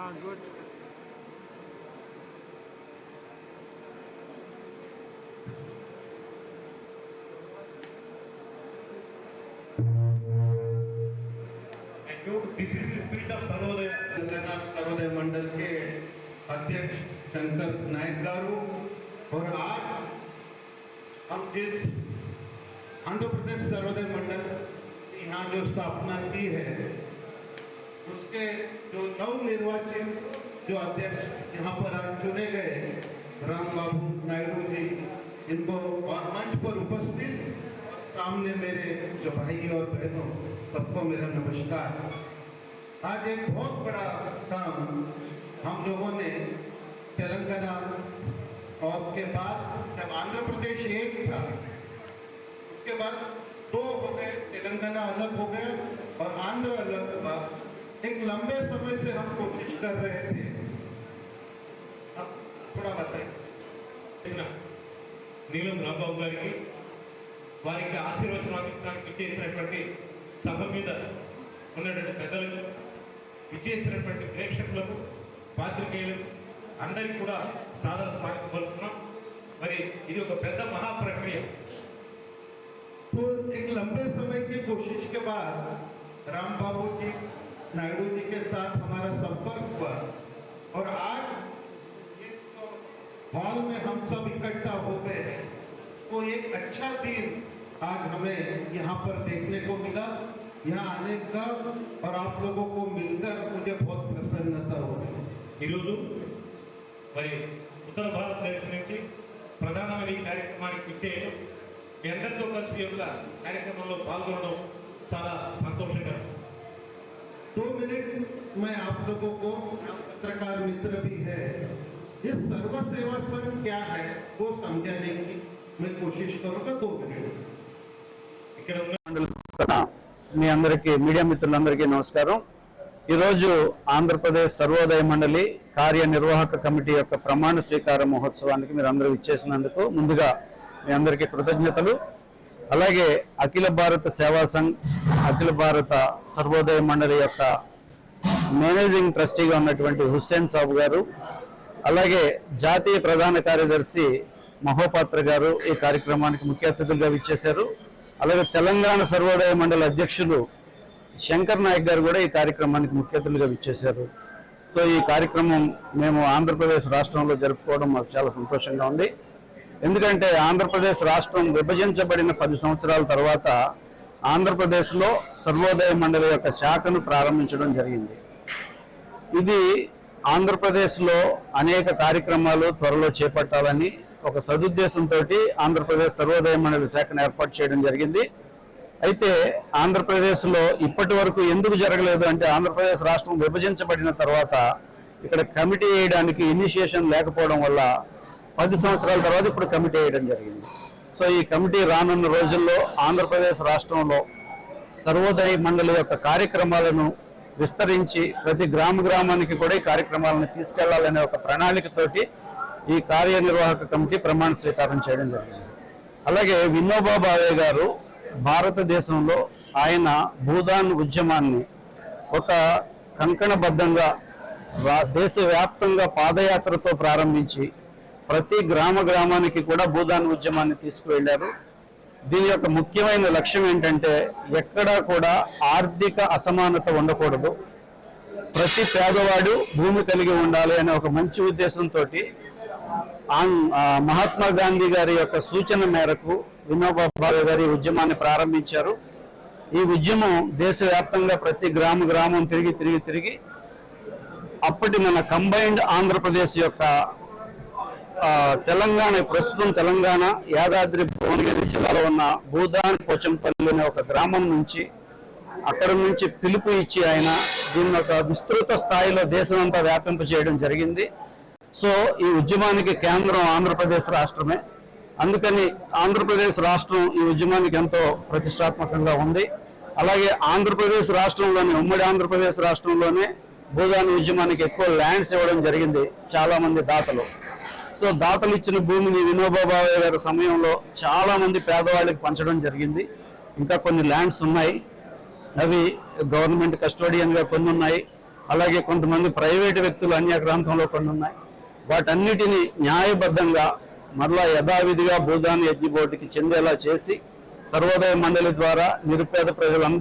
हाँ good. This is speed of Sarvodaya Ganganath Sarvodaya Mandal के अध्यक्ष शंकर नायक गारू। और आज हम जिस आंध्र प्रदेश सर्वोदय मंडल की यहाँ जो स्थापना की है उसके जो नव निर्वाचित जो अध्यक्ष यहाँ पर आज चुने गए राम बाबू नायडू जी, इनको और मंच पर उपस्थित सामने मेरे जो भाई और बहनों, सबको मेरा नमस्कार। आज एक बहुत बड़ा काम हम लोगों ने तेलंगाना और के बाद जब आंध्र प्रदेश एक था, उसके बाद दो हो गए, तेलंगाना अलग हो गया और आंध्र अलग हुआ। एक लंबे समय से हम कोशिश कर रहे थे अब थोड़ा बताइए చేసిన నీలం రాంబాబు గారికి వారికి ఆశీర్వచనం అందించడానికి చేసినటువంటి సభ మీద ఉన్నటువంటి పెద్దలకు విచ్చేసినటువంటి ప్రేక్షకులకు పాత్రికేయులకు అందరికీ కూడా సాదర స్వాగతం పలుకుతున్నాం మరి ఇది ఒక పెద్ద మహాప్రక్రియ तो एक लंबे समय की कोशिश के बाद राम बाबू जी नायडू जी के साथ हमारा संपर्क हुआ और आज इस हॉल में हम सब इकट्ठा हो गए हैं तो एक अच्छा दिन आज हमें यहाँ पर देखने को मिला यहाँ आने का और आप लोगों को मिलकर मुझे बहुत प्रसन्नता हो रही ఈరోజు మరి ఉత్తర భారతదేశం నుంచి ప్రధానమైన ఈ కార్యక్రమానికి ఇచ్చేయడం మీ అందరితో కలిసి ఈ యొక్క కార్యక్రమంలో పాల్గొనడం చాలా సంతోషకరం दो मिनट मैं आप लोगों को आप पत्रकार मित्र भी है ये सर्व सेवा संघ क्या है वो समझाने की मैं कोशिश करूंगा दो मिनट ఇక్కడ ఉన్న తరపున మీ అందరికీ మీడియా మిత్రులందరికీ నమస్కారం ఈరోజు ఆంధ్రప్రదేశ్ సర్వోదయ మండలి కార్యనిర్వాహక కమిటీ యొక్క ప్రమాణ స్వీకార మహోత్సవానికి మీరు అందరూ ఇచ్చేసినందుకు ముందుగా మీ అందరికీ కృతజ్ఞతలు అలాగే అఖిల భారత సేవా సంఘ్ అఖిల భారత సర్వోదయ మండలి యొక్క మేనేజింగ్ ట్రస్టీగా ఉన్నటువంటి హుస్సేన్ సాబు గారు అలాగే జాతీయ ప్రధాన కార్యదర్శి మహోపాత్ర గారు ఈ కార్యక్రమానికి ముఖ్య అతిథులుగా విచ్చేశారు. అలాగే తెలంగాణ సర్వోదయ మండలి అధ్యక్షులు శంకర్ నాయక్ గారు కూడా ఈ కార్యక్రమానికి ముఖ్య అతిథులుగా విచ్చేశారు. సో ఈ కార్యక్రమం మేము ఆంధ్రప్రదేశ్ రాష్ట్రంలో జరుపుకోవడం మాకు చాలా సంతోషంగా ఉంది. ఎందుకంటే ఆంధ్రప్రదేశ్ రాష్ట్రం విభజించబడిన పది సంవత్సరాల తర్వాత ఆంధ్రప్రదేశ్లో సర్వోదయ మండలి యొక్క శాఖను ప్రారంభించడం జరిగింది. ఇది ఆంధ్రప్రదేశ్లో అనేక కార్యక్రమాలు త్వరలో చేపట్టాలని ఒక సదుద్దేశంతో ఆంధ్రప్రదేశ్ సర్వోదయ మండలి శాఖను ఏర్పాటు చేయడం జరిగింది. అయితే ఆంధ్రప్రదేశ్లో ఇప్పటి వరకు ఎందుకు జరగలేదు అంటే ఆంధ్రప్రదేశ్ రాష్ట్రం విభజించబడిన తర్వాత ఇక్కడ కమిటీ వేయడానికి ఇనిషియేషన్ లేకపోవడం వల్ల పది సంవత్సరాల తర్వాత ఇప్పుడు కమిటీ వేయడం జరిగింది. సో ఈ కమిటీ రానున్న రోజుల్లో ఆంధ్రప్రదేశ్ రాష్ట్రంలో సర్వోదయ మండలి యొక్క కార్యక్రమాలను విస్తరించి ప్రతి గ్రామ గ్రామానికి కూడా ఈ కార్యక్రమాలను తీసుకెళ్ళాలనే ఒక ప్రణాళికతోటి ఈ కార్యనిర్వాహక కమిటీ ప్రమాణ స్వీకారం చేయడం జరిగింది. అలాగే వినోబా భావే గారు భారతదేశంలో ఆయన భూదాన్ ఉద్యమాన్ని ఒక కంకణబద్ధంగా దేశవ్యాప్తంగా పాదయాత్రతో ప్రారంభించి ప్రతి గ్రామ గ్రామానికి కూడా భూదాన్ ఉద్యమాన్ని తీసుకువెళ్ళారు దీని యొక్క ముఖ్యమైన లక్ష్యం ఏంటంటే ఎక్కడా కూడా ఆర్థిక అసమానత ఉండకూడదు. ప్రతి పేదవాడు భూమి కలిగి ఉండాలి అనే ఒక మంచి ఉద్దేశంతో మహాత్మా గాంధీ గారి యొక్క సూచన మేరకు వినోబా భావే గారి ఉద్యమాన్ని ప్రారంభించారు. ఈ ఉద్యమం దేశవ్యాప్తంగా ప్రతి గ్రామ గ్రామం తిరిగి తిరిగి తిరిగి అప్పటి మన కంబైన్డ్ ఆంధ్రప్రదేశ్ యొక్క తెలంగాణ ప్రస్తుతం తెలంగాణ యాదాద్రి భువనగిరి జిల్లాలో ఉన్న భూదాన్ పోచంపల్లి అనే ఒక గ్రామం నుంచి అక్కడ నుంచి పిలుపు ఇచ్చి ఆయన దీన్ని ఒక విస్తృత స్థాయిలో దేశమంతా వ్యాపింప చేయడం జరిగింది. సో ఈ ఉద్యమానికి కేంద్రం ఆంధ్రప్రదేశ్ రాష్ట్రమే. అందుకని ఆంధ్రప్రదేశ్ రాష్ట్రం ఈ ఉద్యమానికి ఎంతో ప్రతిష్టాత్మకంగా ఉంది. అలాగే ఆంధ్రప్రదేశ్ రాష్ట్రంలోనే ఉమ్మడి ఆంధ్రప్రదేశ్ రాష్ట్రంలోనే భూదాన్ ఉద్యమానికి ఎక్కువ ల్యాండ్స్ ఇవ్వడం జరిగింది చాలామంది దాతలు. సో దాతలు ఇచ్చిన భూమిని వినోబాబాయ్ గారి సమయంలో చాలా మంది పేదవాళ్ళకి పంచడం జరిగింది. ఇంకా కొన్ని ల్యాండ్స్ ఉన్నాయి. అవి గవర్నమెంట్ కస్టోడియన్గా కొన్ని ఉన్నాయి. అలాగే కొంతమంది ప్రైవేటు వ్యక్తులు అన్యాక్రాంతంలో కొన్ని ఉన్నాయి. వాటన్నిటిని న్యాయబద్ధంగా మరలా యథావిధిగా భూదాని యజ్ఞ బోర్డుకి చెందేలా చేసి సర్వోదయ మండలి ద్వారా నిరుపేద ప్రజలందరూ